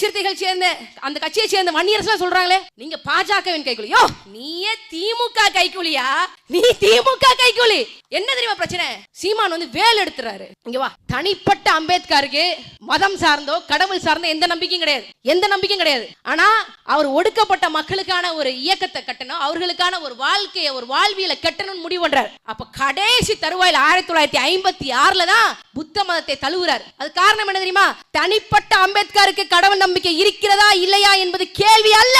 சிறுத்தைகள் சேர்ந்த அந்த கட்சியை சேர்ந்த வன்னியரசு சொல்றாங்களே நீங்க பாஜகவின் கைக்குலியோ நீயே திமுக கைக்கூலியா நீ திமுக கைக்கூலி என்ன தெரியுமா பிரச்சனை? சீமான் வந்து வேல் எடுத்துறாரு. இங்க வா. தனிப்பட்ட அம்பேத்கருக்கு மதம் சார்ந்தோ கடவுள் சார்ந்தோ எந்த நம்பிக்கையும் கிடையாது. எந்த நம்பிக்கையும் கிடையாது. ஆனா அவர் ஒடுக்கப்பட்ட மக்களுக்கான ஒரு இயக்கத்தை கட்டணும் அவர்களுக்கான ஒரு வாழ்க்கையை ஒரு வாழ்வியலை கட்டணும்னு முடிவு பண்றாரு. அப்ப கடைசி தருவாயில் ஆயிரத்தி தொள்ளாயிரத்தி ஐம்பத்தி ஆறுல தான் புத்த மதத்தை தழுவுறார். அது காரணம் என்ன தெரியுமா? தனிப்பட்ட அம்பேத்கருக்கு கடவுள் நம்பிக்கை இருக்கிறதா இல்லையா என்பது கேள்வி அல்ல.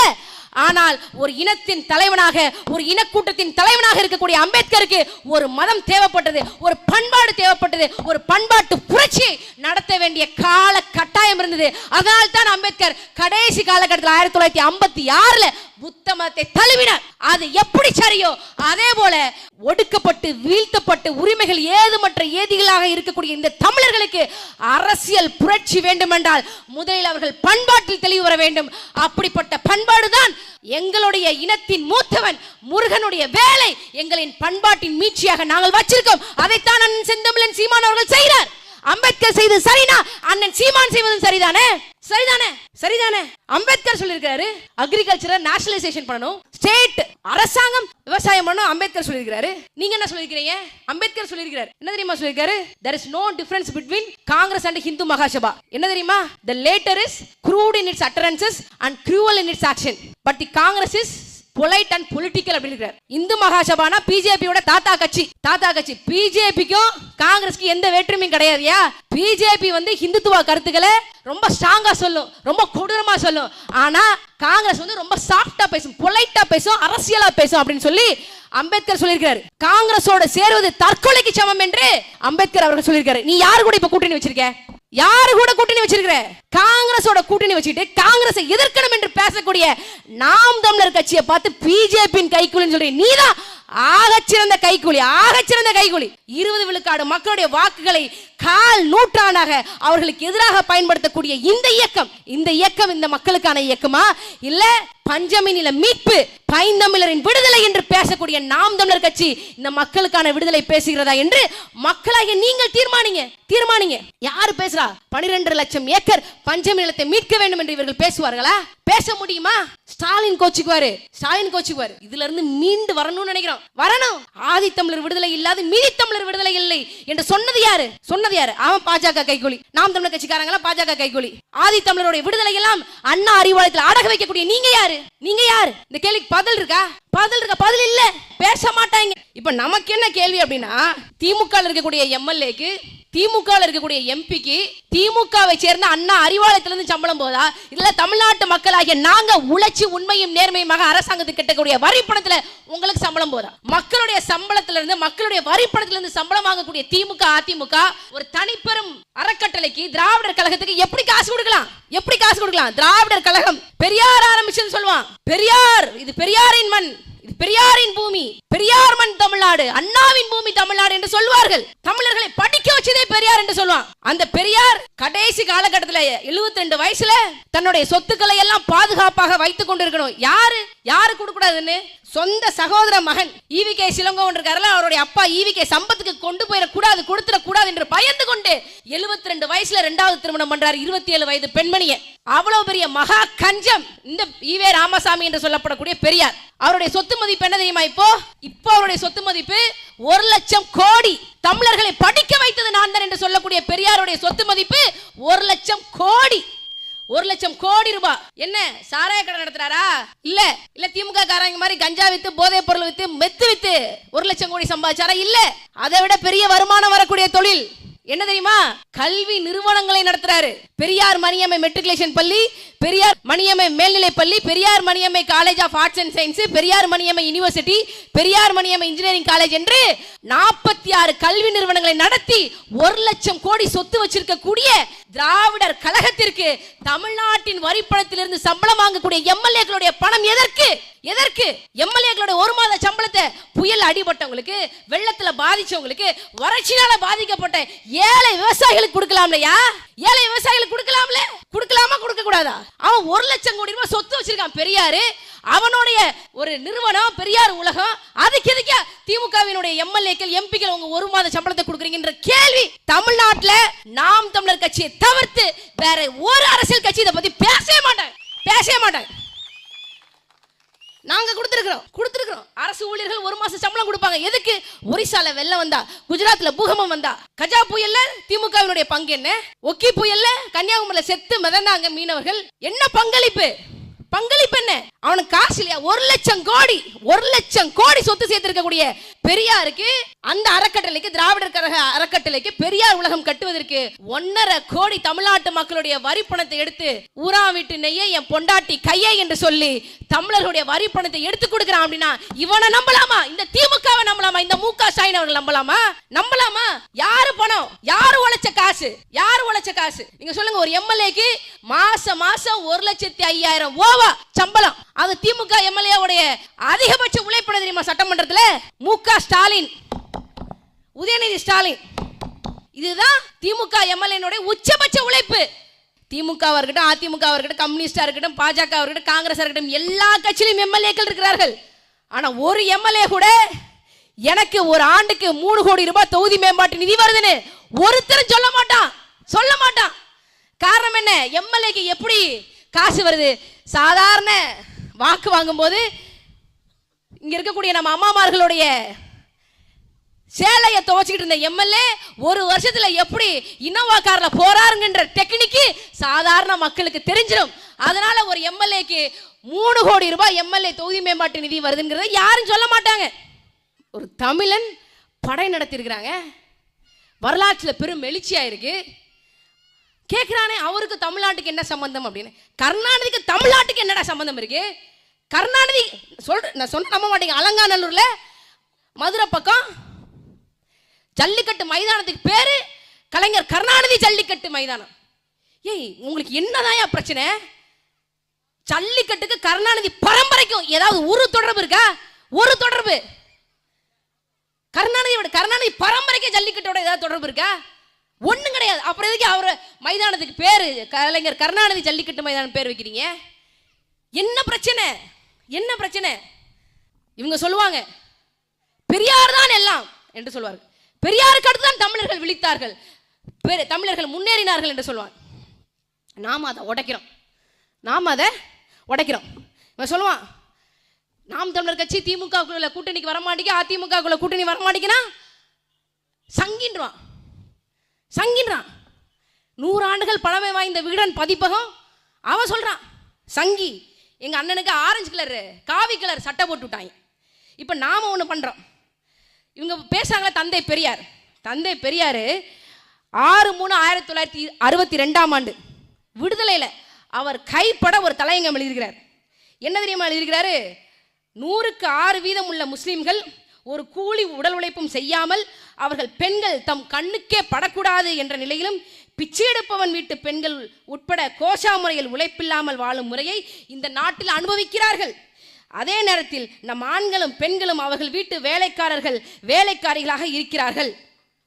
ஆனால் ஒரு இனத்தின் தலைவனாக ஒரு இனக்கூட்டத்தின் தலைவனாக இருக்கக்கூடிய அம்பேத்கருக்கு ஒரு மதம் தேவைப்பட்டது ஒரு பண்பாடு தேவைப்பட்டது ஒரு பண்பாட்டு புரட்சி நடத்த வேண்டிய கால கட்டாயம் இருந்தது. அதனால் தான் அம்பேத்கர் கடைசி காலகட்டத்தில் ஆயிரத்தி தொள்ளாயிரத்தி ஐம்பத்தி ஆறுல புத்த மதத்தை தழுவினார். அது எப்படி சரியோ அதே போல ஒடுக்கப்பட்டு வீழ்த்தப்பட்டு உரிமைகள் ஏதுமற்ற ஏதிகளாக இருக்கக்கூடிய இந்த தமிழர்களுக்கு அரசியல் புரட்சி வேண்டுமென்றால் முதலில் அவர்கள் பண்பாட்டில் தெளிவு வர வேண்டும். அப்படிப்பட்ட பண்பாடுதான் எங்களுடைய இனத்தின் மூத்தவன் முருகனுடைய வேலை எங்களின் பண்பாட்டின் மீட்சியாக நாங்கள் வச்சிருக்கோம். அதைத்தான் செந்தமிழன் சீமான் அவர்கள் செய்கிறார் அம்பேத்கர் செய்தது சரினா அண்ணன் சீமான் செய்வதும் சரிதானே? சரிதானே? சரிதானே? அம்பேத்கர் சொல்லியிருக்காரு அக்ரிகல்ச்சரை நேஷனலைசேஷன் பண்ணணும் ஸ்டேட் அரசாங்கம் விவசாயம் பண்ணணும் அம்பேத்கர் சொல்லியிருக்காரு நீங்க என்ன சொல்லியிருக்கிறீங்க? அம்பேத்கர் சொல்லியிருக்காரு என்ன தெரியுமா சொல்லியிருக்காரு? There is no difference between Congress and Hindu Mahasabha என்ன தெரியுமா? The latter is crude in its utterances and cruel in its action but the Congress is polite and political அப்படிங்கிறார். இந்து மகாசபானா பிஜேபியோட தாத்தா கட்சி. தாத்தா கட்சி. பிஜேபிக்கும் காங்கிரஸ்க்கு எந்த வேற்றுமையும் கிடையாதுயா பிஜேபி வந்து ஹிந்துத்துவ கருத்துக்களை ரொம்ப ஸ்ட்ராங்கா சொல்லும் ரொம்ப கொடூரமா சொல்லும். ஆனா காங்கிரஸ் வந்து ரொம்ப சாஃப்டா பேசும் பொலைட்டா பேசும் அரசியலா பேசும் அப்படின்னு சொல்லி அம்பேத்கர் சொல்லியிருக்காரு காங்கிரஸோட சேருவது தற்கொலைக்கு சமம் என்று அம்பேத்கர் அவர்கள் சொல்லியிருக்காரு. நீ யாரு கூட இப்ப கூட்டணி வச்சிருக்க? யாரு கூட கூட்டணி வச்சிருக்கிற? காங்கிரஸோட கூட்டணி வச்சுட்டு காங்கிரஸை எதிர்க்கணும் என்று பேசக்கூடிய நாம் தமிழர் கட்சியை பார்த்து பிஜேபியின் கைக்குள்ள சொல்லி நீதான் ஆகச்சிறந்த கைக்கூலி ஆகச்சிறந்த கைக்கூலி இருபது விழுக்காடு மக்களுடைய வாக்குகளை கால் நூற்றாண்டாக அவர்களுக்கு எதிராக பயன்படுத்தக்கூடிய இந்த இயக்கம். இந்த இயக்கம் இந்த மக்களுக்கான இயக்கமா? இல்ல பஞ்சமினில மீட்பு பைந்தமிழரின் விடுதலை என்று பேசக்கூடிய நாம் தமிழர் கட்சி இந்த மக்களுக்கான விடுதலை பேசுகிறதா என்று மக்களாகிய நீங்கள் தீர்மானிங்க தீர்மானிங்க. யாரு பேசுறா? பனிரெண்டு லட்சம் ஏக்கர் பஞ்சமி நிலத்தை மீட்க வேண்டும் என்று இவர்கள் பேசுவார்களா? பேச முடியுமா? ஸ்டாலின் கோச்சுக்குவாரு. ஸ்டாலின் கோச்சுக்குவாரு. இதுல இருந்து மீண்டு வரணும்னு நினைக்கிறோம். வரணும். ஆதித்தமிழர் விடுதலை இல்லாத மீதி தமிழர் விடுதலை இல்லை என்று சொன்னது யாரு? சொன்னது யாரு? அவன் பாஜக கைகூலி. நாம் தமிழர் கட்சிக்காரங்களா? பாஜக கைகூலி. ஆதித்தமிழருடைய விடுதலை எல்லாம் அண்ணா அறிவாலயத்தில் அடக வைக்கக்கூடிய நீங்க யாரு? நீங்க யாரு? இந்த கேள்விக்கு பதில் இருக்கா? பதில் இருக்க பதில் இல்ல. பேச மாட்டாங்க. இப்ப நமக்கு என்ன கேள்வி அப்படின்னா திமுக இருக்கக்கூடிய எம்எல்ஏக்கு திமுக இருக்கக்கூடிய எம்பிக்கு திமுகவை சேர்ந்த அண்ணா அறிவாலயத்திலிருந்து சம்பளம் போதா? இல்ல தமிழ்நாட்டு மக்களாகிய நாங்க உழைச்சி உண்மையும் நேர்மையுமாக அரசாங்கத்துக்கு கட்டக்கூடிய வரிப்பணத்துல உங்களுக்கு சம்பளம் போதா? மக்களுடைய சம்பளத்துல இருந்து மக்களுடைய வரி இருந்து சம்பளம் வாங்கக்கூடிய திமுக அதிமுக ஒரு தனிப்பெரும் அறக்கட்டளைக்கு திராவிடர் கழகத்துக்கு எப்படி காசு கொடுக்கலாம்? எப்படி காசு கொடுக்கலாம்? திராவிடர் கழகம் பெரியார் ஆரம்பிச்சுன்னு சொல்லுவான். பெரியார் இது பெரியாரின் மண். இது பெரியாரின் பூமி. பெரியார் மண் தமிழ்நாடு. அண்ணாவின் பூமி தமிழ்நாடு என்று சொல்வார்கள். தமிழர்களை படிக்க வச்சதே பெரியார் என்று சொல்லுவான் அந்த பெரியார் கடைசி காலகட்டத்தில் 72 ரெண்டு வயசுல தன்னுடைய சொத்துக்களை எல்லாம் பாதுகாப்பாக வைத்துக் கொண்டிருக்கணும். யாரு? யாரு கொடுக்கூடாதுன்னு சொந்த சகோதர மகன் ஈவி கே சிலங்கோவன் இருக்காருல அவருடைய அப்பா ஈவி கே சம்பத்துக்கு கொண்டு போயிடக்கூடாது கொடுத்துடக்கூடாது என்று பயந்து கொண்டு 72 ரெண்டு வயசுல ரெண்டாவது திருமணம் பண்றாரு இருபத்தி ஏழு வயது பெண்மணியை. அவ்வளவு பெரிய மகா கஞ்சம் இந்த ஈவே ராமசாமி என்று சொல்லப்படக்கூடிய பெரியார். அவருடைய சொத்து மதிப்பு என்ன தெரியுமா இப்போ? இப்போ அவருடைய சொத்து மதிப்பு ஒரு லட்சம் கோடி. தமிழர்களை படிக்க வைத்தது நான் தான் என்று சொல்லக்கூடிய பெரியாருடைய சொத்து மதிப்பு ஒரு லட்சம் கோடி. ஒரு லட்சம் கோடி ரூபாய். என்ன சாராய கடை நடத்துறாரா? இல்ல இல்ல திமுக காரங்க மாதிரி கஞ்சா வித்து போதைப் பொருள் வித்து மெத்து வித்து ஒரு லட்சம் கோடி சம்பாதிச்சாரா? இல்ல. அதை விட பெரிய வருமானம் வரக்கூடிய தொழில். என்ன தெரியுமா? கல்வி நிறுவனங்களை நடத்துறாரு. பெரியார் மணியம்மை மெட்ரிகுலேஷன் பள்ளி பெரியார் மணியம்மை மேல்நிலை பள்ளி Periyar Maniammai college of arts and science Periyar Maniammai university Periyar Maniammai engineering college என்று நாற்பத்தி ஆறு கல்வி நிறுவனங்களை நடத்தி ஒரு லட்சம் கோடி சொத்து வச்சிருக்க கூடிய திராவிடர் கழகத்திற்கு தமிழ்நாட்டின் வரிப்பணத்திலிருந்து சம்பளம் வாங்கக்கூடிய எம்எல்ஏக்களுடைய பணம் எதற்கு? எதற்கு? எம்எல்ஏக்களுடைய ஒரு மாத சம்பளத்தை புயல் அடிபட்டவங்களுக்கு வெள்ளத்துல பாதிச்சவங்களுக்கு வறட்சினால பாதிக்கப்பட்ட ஏழை விவசாயிகளுக்கு கொடுக்கலாம்லையா ஏழை விவசாயிகளுக்கு கொடுக்கலாம்ல? கொடுக்கலாமா கொடுக்க கூடாதா அவன் ஒரு லட்சம் கோடி ரூபாய் சொத்து வச்சிருக்கான் பெரியாரு. அவனுடைய ஒரு நிறுவனம் பெரியார் உலகம் அதுக்கு எதுக்கு திமுகவினுடைய எம்எல்ஏக்கள் எம்பிக்கள் உங்க ஒரு மாத சம்பளத்தை கொடுக்குறீங்கன்ற கேள்வி தமிழ்நாட்டில் நாம் தமிழர் கட்சியை தவிர்த்து வேற ஒரு அரசியல் கட்சி இதை பத்தி பேசவே மாட்டாங்க. நாங்க கொடுத்துருக்கிறோம் கொடுத்துருக்கிறோம். அரசு ஊழியர்கள் ஒரு மாசம் சம்பளம் கொடுப்பாங்க. எதுக்கு? ஒரிசால வெள்ளம் வந்தா குஜராத்ல பூகம்பம் வந்தா. கஜா புயல்ல திமுகவினுடைய பங்கு என்ன? ஒக்கி புயல்ல கன்னியாகுமரியில செத்து மிதந்தாங்க மீனவர்கள். என்ன பங்களிப்பு? பங்களிப்பு என்ன? அவனுக்கு காசு இல்லையா? ஒரு லட்சம் கோடி ஒரு லட்சம் கோடி சொத்து சேர்த்திருக்கக்கூடிய பெரியாருக்கு அந்த அறக்கட்டளைக்கு திராவிடர் கழக அறக்கட்டளைக்கு பெரியார் உலகம் கட்டுவதற்கு ஒன்னரை கோடி தமிழ்நாட்டு மக்களுடைய வரி பணத்தை எடுத்து ஊரா வீட்டு நெய்யை என் பொண்டாட்டி கையை என்று சொல்லி தமிழர்களுடைய வரி பணத்தை எடுத்து கொடுக்குறான் அப்படின்னா இவனை நம்பலாமா? இந்த திமுகவை நம்பலாமா? இந்த மு க ஸ்டாலின் அவர்கள் நம்பலாமா? நம்பலாமா? யாரு பணம்? யாரு உழைச்ச காசு? யாரு உழைச்ச காசு? நீங்க சொல்லுங்க ஒரு எம்எல்ஏக்கு மாசம் மாசம் ஒரு லட்சத்தி ஐயாயிரம் ரூபா சம்பளம். அது திமுக எம்எல்ஏவுடைய அதிகபட்ச உழைப்பட தெரியுமா சட்டமன்றத்துல? மு ஸ்டாலின். உதயநிதி ஸ்டாலின். இதுதான் திமுக எம்எல்ஏனுடைய உச்சபட்ச உழைப்பு. திமுக இருக்கட்டும் அதிமுக இருக்கட்டும் கம்யூனிஸ்டா இருக்கட்டும் பாஜக இருக்கட்டும் காங்கிரஸ் இருக்கட்டும் எல்லா கட்சியிலும் எம்எல்ஏக்கள் இருக்கிறார்கள். ஆனா ஒரு எம்எல்ஏ கூட எனக்கு ஒரு ஆண்டுக்கு மூணு கோடி ரூபாய் தொகுதி மேம்பாட்டு நிதி வருதுன்னு ஒருத்தரும் சொல்ல மாட்டான். சொல்ல மாட்டான். காரணம் என்ன? எம்எல்ஏக்கு எப்படி காசு வருது. சாதாரண வாக்கு வாங்கும்போது இங்க இருக்கக்கூடிய நம்ம அம்மாமார்களுடைய சேலையை துவச்சிக்கிட்டு இருந்த எம்எல்ஏ ஒரு வருஷத்துல எப்படி இன்னோவா கார்ல போறாருங்கன்ற டெக்னிக்கு சாதாரண மக்களுக்கு தெரிஞ்சிடும் அதனால ஒரு எம்எல்ஏக்கு மூணு கோடி ரூபாய் எம்எல்ஏ தொகுதி மேம்பாட்டு நிதி வருதுங்கிறத யாரும் சொல்ல மாட்டாங்க. ஒரு தமிழன் படை நடத்தியிருக்கிறாங்க. வரலாற்றில் பெரும் எழுச்சியாக இருக்குது கேட்குறானே அவருக்கு தமிழ்நாட்டுக்கு என்ன சம்பந்தம் அப்படின்னு? கருணாநிதிக்கு தமிழ்நாட்டுக்கு என்னடா சம்பந்தம் இருக்கு? கருணாநிதி சொல்ற நான் சொன்ன நம்ப மாட்டேங்க. அலங்காநல்லூரில் மதுரை பக்கம் ஜல்லிக்கட்டு மைதானத்துக்கு பேர் கலைஞர் கருணாநிதி ஜல்லிக்கட்டு மைதானம். ஏய் உங்களுக்கு என்னதான் பிரச்சனை? ஜல்லிக்கட்டுக்கு கருணாநிதி பரம்பரைக்கும் ஏதாவது ஒரு தொடர்பு இருக்கா? ஒரு தொடர்பு. கருணாநிதியோட கருணாநிதி பரம்பரைக்கு ஜல்லிக்கட்டோட ஏதாவது தொடர்பு இருக்கா? ஒன்றும் கிடையாது. அப்புறம் எதுக்கு அவர் மைதானத்துக்கு பேர்? கலைஞர் கருணாநிதி ஜல்லிக்கட்டு மைதானம் பேர் வைக்கிறீங்க? என்ன பிரச்சனை? என்ன பிரச்சனை? இவங்க சொல்லுவாங்க பெரியார் தான் எல்லாம் என்று சொல்வார்கள். பெரியாருக்கு அடுத்து தான் தமிழர்கள் விழித்தார்கள். தமிழர்கள் முன்னேறினார்கள் என்று சொல்லுவாங்க நாம் அதை உடைக்கிறோம். நாம் அதை உடைக்கிறோம். இவன் சொல்லுவான் நாம் தமிழர் கட்சி திமுகக்குள்ள கூட்டணிக்கு வரமாட்டேங்க அதிமுகக்குள்ள கூட்டணி வரமாட்டேங்கன்னா சங்கின்றான் சங்கின்றான் நூறு ஆண்டுகள் பழமை வாய்ந்த வீடன் பதிப்பகம் அவன் சொல்கிறான் சங்கி எங்கள் அண்ணனுக்கு ஆரஞ்சு கலர் காவி கலர் சட்டை போட்டு விட்டாங்க. இப்போ நாம் ஒன்று பண்ணுறோம் இவங்க பேசுகிறாங்களே தந்தை பெரியார். தந்தை பெரியார் ஆறு மூணு ஆயிரத்தி தொள்ளாயிரத்தி அறுபத்தி ரெண்டாம் ஆண்டு விடுதலையில் அவர் கைப்பட ஒரு தலையங்கம் எழுதியிருக்கிறார். என்ன தெரியுமா எழுதியிருக்கிறாரு? நூறுக்கு ஆறு வீதம் உள்ள முஸ்லீம்கள் ஒரு கூலி உடல் உழைப்பும் செய்யாமல் அவர்கள் பெண்கள் தம் கண்ணுக்கே படக்கூடாது என்ற நிலையிலும் பிச்சை எடுப்பவன் வீட்டு பெண்கள் உட்பட கோஷா முறையில் உழைப்பில்லாமல் வாழும் முறையை இந்த நாட்டில் அனுபவிக்கிறார்கள். அதே நேரத்தில் நம் ஆண்களும் பெண்களும் அவர்கள் வீட்டு வேலைக்காரர்கள் வேலைக்காரிகளாக இருக்கிறார்கள்.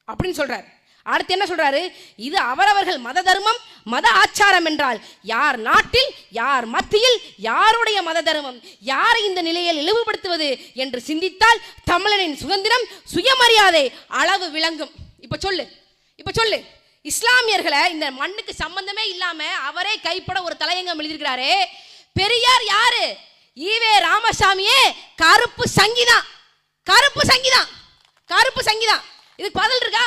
அப்படின்னு சொல்றார். அடுத்து என்ன சொல்றாரு? இது அவரவர்கள் மத தர்மம் மத ஆச்சாரம் என்றால் யார் நாட்டில் யார் மத்தியில் யாருடைய மத தர்மம் யாரை இந்த நிலையில் இழிவுபடுத்துவது என்று சிந்தித்தால் தமிழனின் சுதந்திரம் சுயமரியாதை அளவு விளங்கும். இப்போ சொல்லு இப்ப சொல்லு. இஸ்லாமியர்களை இந்த மண்ணுக்கு சம்பந்தமே இல்லாம அவரே கைப்பட ஒரு தலையங்கம் எழுதியிருக்கிறாரே. பெரியார் யாரு? ஈவே ராமசாமியே கருப்பு சங்கிதான் கருப்பு சங்கிதான் கருப்பு சங்கிதான் இதுக்கு பதில் இருக்கா?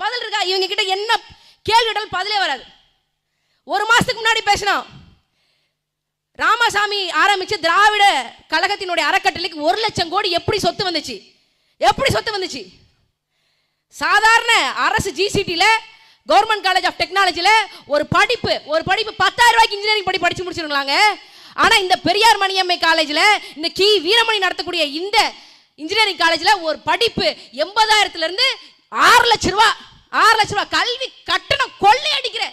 பதில் இருக்கா? இவங்க கிட்ட என்ன கேள்வி பதிலே வராது. ஒரு மாசத்துக்கு முன்னாடி பேசினோம். ராமசாமி ஆரம்பிச்சு திராவிட கழகத்தினுடைய அறக்கட்டளைக்கு ஒரு லட்சம் கோடி எப்படி சொத்து வந்துச்சு? எப்படி சொத்து வந்துச்சு? சாதாரண அரசு ஜிசிடியில் கவர்மெண்ட் காலேஜ் ஆஃப் டெக்னாலஜியில் ஒரு படிப்பு ஒரு படிப்பு பத்தாயிரம் ரூபாய்க்கு இன்ஜினியரிங் படி படிச்சு முடிச்சிருக்கலாங்க. ஆனால் இந்த பெரியார் மணியம்மை காலேஜில் இந்த கி. வீரமணி நடத்தக்கூடிய இந்த இன்ஜினியரிங் காலேஜில் ஒரு படிப்பு எண்பதாயிரத்துலேருந்து ஆறு லட்ச ரூபா ஆறு லட்ச ரூபா கல்வி கட்டணம் கொள்ளை அடிக்கிற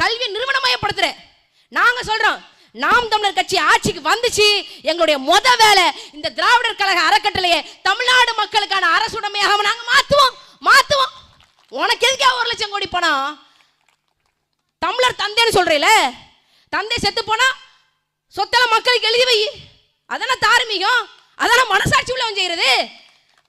கல்வி நிறுவனமயப்படுத்துற நாங்க சொல்றோம் நாம் தமிழர் கட்சி ஆட்சிக்கு வந்துச்சு எங்களுடைய முத வேலை இந்த திராவிடர் கழக அறக்கட்டளையை தமிழ்நாடு மக்களுக்கான அரசுடைமையாக நாங்க மாத்துவோம் மாத்துவோம். உனக்கு எதுக்கா ஒரு லட்சம் கோடி பணம்? தமிழர் தந்தைன்னு சொல்றீல தந்தை செத்து போனா சொத்தல மக்களுக்கு எழுதி வை. அதான தார்மீகம்? அதான மனசாட்சி உள்ளவன் செய்யறது?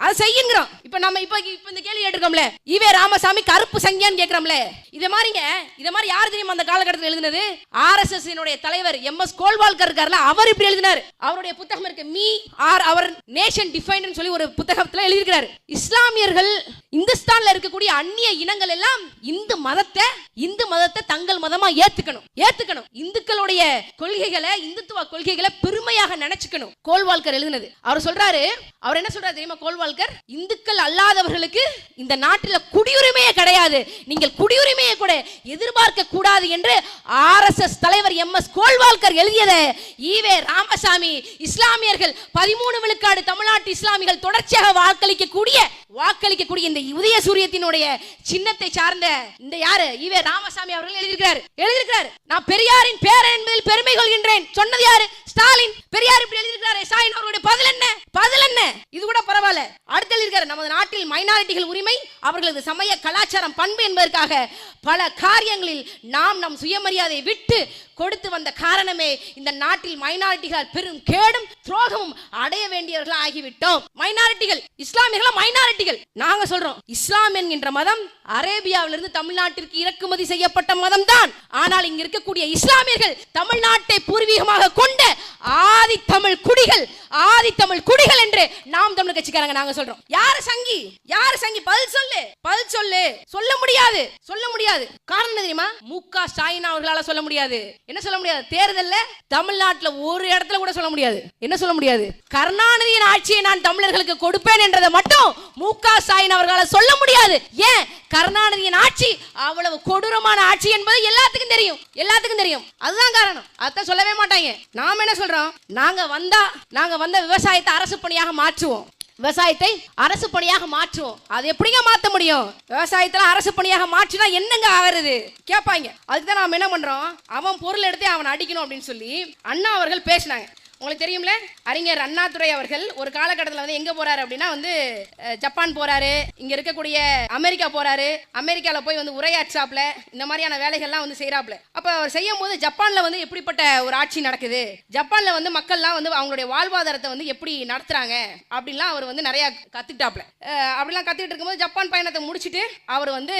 அதை செய்யுங்கிறோம். இப்ப நம்ம இப்ப இப்ப இந்த கேள்வி கேட்டிருக்கோம்ல. இவே ராமசாமி கருப்பு சங்கியான்னு கேட்குறோம்ல. இதை மாதிரிங்க இதை மாதிரி யார் தெரியுமா அந்த காலகட்டத்தில் எழுதினது? ஆர்எஸ்எஸ் தலைவர் எம் எஸ் கோல்வால்கர் இருக்காருல அவர் இப்படி எழுதினார். அவருடைய புத்தகம் இருக்கு we or our nation define சொல்லி ஒரு புத்தகத்துல எழுதியிருக்கிறார். இஸ்லாமியர்கள் இந்துஸ்தான்ல இருக்கக்கூடிய அந்நிய இனங்கள் எல்லாம் இந்து மதத்தை இந்து மதத்தை தங்கள் மதமா ஏத்துக்கணும். ஏத்துக்கணும். இந்துக்களுடைய கொள்கைகளை இந்துத்துவ கொள்கைகளை பெருமையாக நினைச்சுக்கணும். கோல்வால்கர் எழுதினது. அவர் சொல்றாரு அவர் என்ன சொல்றாரு தெரியுமா கோல்வால்கர் இந்துக்கள் அல்லாதவர்களுக்கு இந்த நாட்டில் குடியுரிமையே கிடையாது. நீங்கள் குடியுரிமையை கூட எதிர்பார்க்க கூடாது என்று ஆர்எஸ்எஸ் தலைவர் எம் எஸ் கோல்வால்கர் எழுதியதை. ஈவே ராமசாமி இஸ்லாமியர்கள் பதிமூணு விழுக்காடு தமிழ்நாட்டு இஸ்லாமிகள் தொடர்ச்சியாக வாக்களிக்கக்கூடிய வாக்களிக்கக்கூடிய இந்த உதய சூரியத்தினுடைய சின்னத்தை சார்ந்த இந்த யாரு? ஈவே ராமசாமி அவர்கள் எழுதியிருக்கிறார். எழுதியிருக்கிறார். நான் பெரியாரின் பேரன் என்பதில் பெருமை கொள்கின்றேன். சொன்னது யாரு? ஸ்டாலின். பெரியார் இப்படி எழுதியிருக்கிறாரு. ஸ்டாலின் அவருடைய பதில் என்ன? பதில் என்ன? இது கூட பரவாயில்ல. அடுத்தல் இருக்கிற நமது நாட்டில் மைனாரிட்டிகள் உரிமை அவர்களது சமய கலாச்சாரம் பண்பு என்பதற்காக பல காரியங்களில் நாம் நம் சுயமரியாதையை விட்டு கொடுத்து வந்த காரணமே இந்த நாட்டில் மைனாரிட்டிகள் பெரும் கேடும் துரோகமும் அடைய வேண்டியவர்கள் ஆகிவிட்டோம். மைனாரிட்டிகள் இஸ்லாமியர்கள் மைனாரிட்டிகள் நாங்க சொல்றோம் இஸ்லாம் என்கின்ற மதம் அரேபியாவிலிருந்து தமிழ்நாட்டிற்கு இறக்குமதி செய்யப்பட்ட மதம் தான் ஆனால் இங்க இருக்கக்கூடிய இஸ்லாமியர்கள் தமிழ்நாட்டை பூர்வீகமாக கொண்ட ஆதி தமிழ் குடிகள் ஆதி தமிழ் குடிகள் என்று நாம் தமிழ் கட்சிக்காரங்க நாங்க சொல்றோம். யாரு சங்கி? யாரு சங்கி? பதில் சொல்லு. பதில் சொல்லு. சொல்ல முடியாது. சொல்ல முடியாது. காரணம் தெரியுமா? தெரியுமா க ஸ்டாலின் அவர்களால சொல்ல முடியாது. என்ன சொல்ல முடியாது? தேர்தல்ல தமிழ்நாட்டுல ஒரு இடத்துல கூட சொல்ல முடியாது. என்ன சொல்ல முடியாது? கருணாநிதியின் ஆட்சியை நான் தமிழர்களுக்கு கொடுப்பேன் என்றதை மட்டும் முக ஸ்டாலின் அவர்களால் சொல்ல முடியாது. ஏன்? கருணாநிதியின் ஆட்சி அவ்வளவு கொடூரமான ஆட்சி என்பது எல்லாத்துக்கும் தெரியும். எல்லாத்துக்கும் தெரியும். அதுதான் காரணம். அதான் சொல்லவே மாட்டாங்க. நாம என்ன சொல்றோம்? நாங்க வந்தா நாங்க வந்த விவசாயத்தை அரசு பணியாக மாற்றுவோம். விவசாயத்தை அரசு பணியாக மாற்றுவோம். அது எப்படிங்க மாற்ற முடியும்? விவசாயத்தில் அரசு பணியாக மாற்றினா என்னங்க ஆகிறது? கேட்பாங்க அதுக்கு தான் நாம் என்ன பண்றோம்? அவன் பொருள் எடுத்து அவன் அடிக்கணும் அப்படின்னு சொல்லி அண்ணா அவர்கள் பேசினாங்க. உங்களுக்கு தெரியும்ல? அறிஞர் அண்ணாதுரை அவர்கள் ஒரு காலகட்டத்தில் வந்து எங்கே போகிறாரு அப்படின்னா வந்து ஜப்பான் போகிறாரு இங்கே இருக்கக்கூடிய அமெரிக்கா போகிறாரு அமெரிக்காவில் போய் வந்து உரையாற்றாப்ல இந்த மாதிரியான வேலைகள்லாம் வந்து செய்கிறாப்ல அப்போ அவர் செய்யும் போது ஜப்பானில் வந்து எப்படிப்பட்ட ஒரு ஆட்சி நடக்குது? ஜப்பானில் வந்து மக்கள்லாம் வந்து அவங்களுடைய வாழ்வாதாரத்தை வந்து எப்படி நடத்துகிறாங்க அப்படின்லாம் அவர் வந்து நிறையா கத்துக்கிட்டாப்ல அப்படிலாம் கற்றுக்கிட்டு இருக்கும்போது ஜப்பான் பயணத்தை முடிச்சிட்டு அவர் வந்து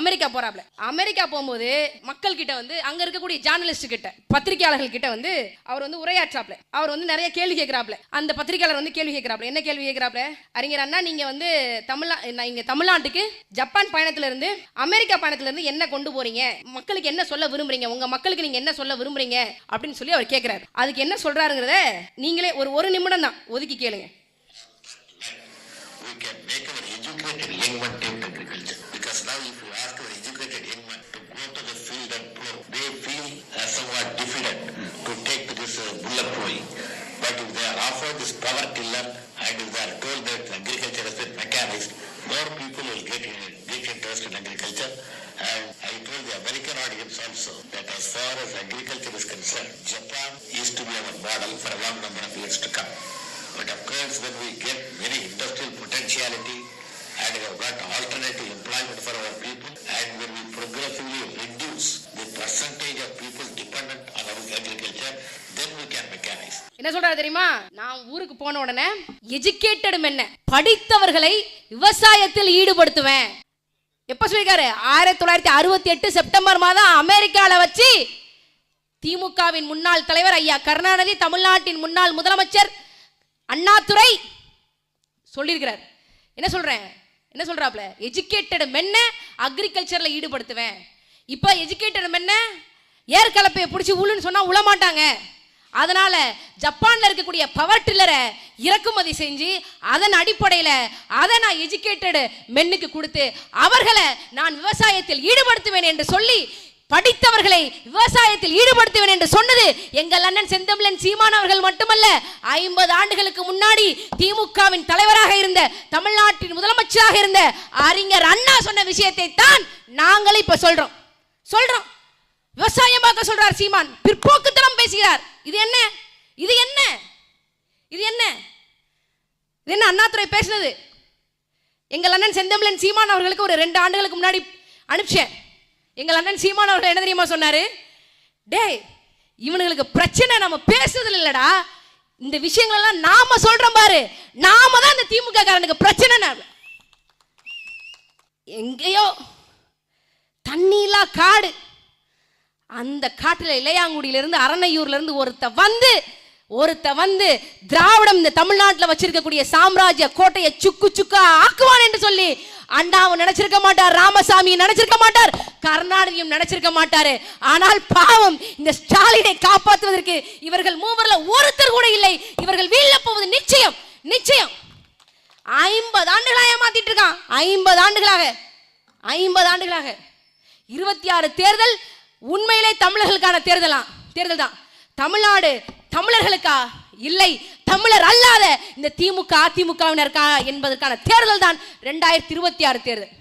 அமெரிக்கா போகிறாப்புல அமெரிக்கா போகும்போது மக்கள் கிட்ட வந்து அங்கே இருக்கக்கூடிய ஜேர்னலிஸ்ட் கிட்ட பத்திரிகையாளர்கள் கிட்ட வந்து அவர் வந்து உரையாற்றாப்ல அவர் வந்து நிறைய கேள்வி கேட்கிறாப்ல அந்த பத்திரிகையாளர் வந்து கேள்வி கேட்கிறாப்ல என்ன கேள்வி கேட்கிறாப்ல அறிஞர் அண்ணா நீங்க வந்து தமிழ்நா நான் இங்க தமிழ்நாட்டுக்கு ஜப்பான் பயணத்துல இருந்து அமெரிக்கா பயணத்துல இருந்து என்ன கொண்டு போறீங்க? மக்களுக்கு என்ன சொல்ல விரும்புறீங்க? உங்க மக்களுக்கு நீங்க என்ன சொல்ல விரும்புறீங்க? அப்படின்னு சொல்லி அவர் கேட்கிறாரு. அதுக்கு என்ன சொல்றாருங்கிறத நீங்களே ஒரு ஒரு நிமிடம் தான் ஒதுக்கி கேளுங்க. American also that as far as agriculture is concerned, Japan used to be our model for a long number of years to come. But of course, when we get very industrial potentiality and we have got alternative employment for our people and when we progressively reduce the percentage of people dependent on our agriculture, then we can mechanize. என்ன சொல்றாரு தெரியுமா நான் ஊருக்கு போன உடனே educated என்ன படித்தவர்களை விவசாயத்தில் ஈடுபடுத்துவேன் எப்போ சொல்லிருக்காரு ஆயிரத்தி தொள்ளாயிரத்தி அறுபத்தி எட்டு செப்டம்பர் மாதம் அமெரிக்காவில் வச்சு திமுகவின் முன்னாள் தலைவர் ஐயா கருணாநிதி தமிழ்நாட்டின் முன்னாள் முதலமைச்சர் அண்ணாதுரை சொல்லியிருக்கிறார். என்ன சொல்கிறேன் என்ன சொல்கிறாப்புல எஜுகேட்டட் மென்ன அக்ரிகல்ச்சரில் ஈடுபடுத்துவேன். இப்போ எஜுகேட்டட் மென்ன ஏர் கலப்பையை பிடிச்சி உளுன்னு சொன்னால் உழ மாட்டாங்க அதனால ஜப்பான்ல இருக்கக்கூடிய பவர் டில்லரை இறக்குமதி செஞ்சு அதன் அடிப்படையில அதை நான் எஜுகேட்டடு மென்னுக்கு கொடுத்து அவர்களை நான் விவசாயத்தில் ஈடுபடுத்துவேன் என்று சொல்லி படித்தவர்களை விவசாயத்தில் ஈடுபடுத்துவேன் என்று சொன்னது எங்கள் அண்ணன் செந்தமிழன் சீமான் அவர்கள் மட்டுமல்ல ஐம்பது ஆண்டுகளுக்கு முன்னாடி திமுகவின் தலைவராக இருந்த தமிழ்நாட்டின் முதலமைச்சராக இருந்த அறிஞர் அண்ணா சொன்ன விஷயத்தை தான் நாங்களே இப்ப சொல்றோம். சொல்றோம். விவசாயமாக்க சொல்றார் சீமான். பிற்போக்குத்தனம் பேசுகிறார். இது என்ன? இது என்ன? இது என்ன? இது என்ன அண்ணாதுரை பேசினது? எங்கள் அண்ணன் செந்தமிழன் சீமான் அவர்களுக்கு ஒரு ரெண்டு ஆண்டுகளுக்கு முன்னாடி அனுப்பிச்சேன் எங்கள் அண்ணன் சீமான் அவர்கள் என்ன தெரியுமா சொன்னாரு? டேய் இவனுங்களுக்கு பிரச்சனை நம்ம பேசுறதுல இல்லடா. இந்த விஷயங்கள் எல்லாம் நாம சொல்றோம் பாரு. நாம தான் இந்த திமுக காரனுக்கு பிரச்சனை எங்கேயோ தண்ணிலா காடு. அந்த காட்டில் இளையாங்குடியிலிருந்து அரணையூர்லேருந்து ஒருத்த வந்து ஒருத்த வந்து திராவிடம் இந்த தமிழ்நாட்டில் வச்சிருக்கக்கூடிய சாம்ராஜ்ய கோட்டையை சுக்கு சுக்கா ஆக்குவான் என்று சொல்லி அண்ணாவும் நினைச்சிருக்க மாட்டார் ராமசாமியும் நினைச்சிருக்க மாட்டார் கருணாநிதியும் நினைச்சிருக்க மாட்டாரு. ஆனால் பாவம் இந்த ஸ்டாலினை காப்பாற்றுவதற்கு இவர்கள் மூவர்ல ஒருத்தர் கூட இல்லை. இவர்கள் வீழ்ல போவது நிச்சயம் நிச்சயம். ஐம்பது ஆண்டுகளாக ஏமாத்திட்டு இருக்கான். ஐம்பது ஆண்டுகளாக ஐம்பது ஆண்டுகளாக. இருபத்தி ஆறு தேர்தல் உண்மையிலே தமிழர்களுக்கான தேர்தலா? தேர்தல் தான் தமிழ்நாடு தமிழர்களுக்கா? இல்லை. தமிழர் அல்லாத இந்த திமுக அதிமுகவினருக்கா என்பதற்கான தேர்தல் தான் ரெண்டாயிரத்தி இருபத்தி ஆறு தேர்தல்.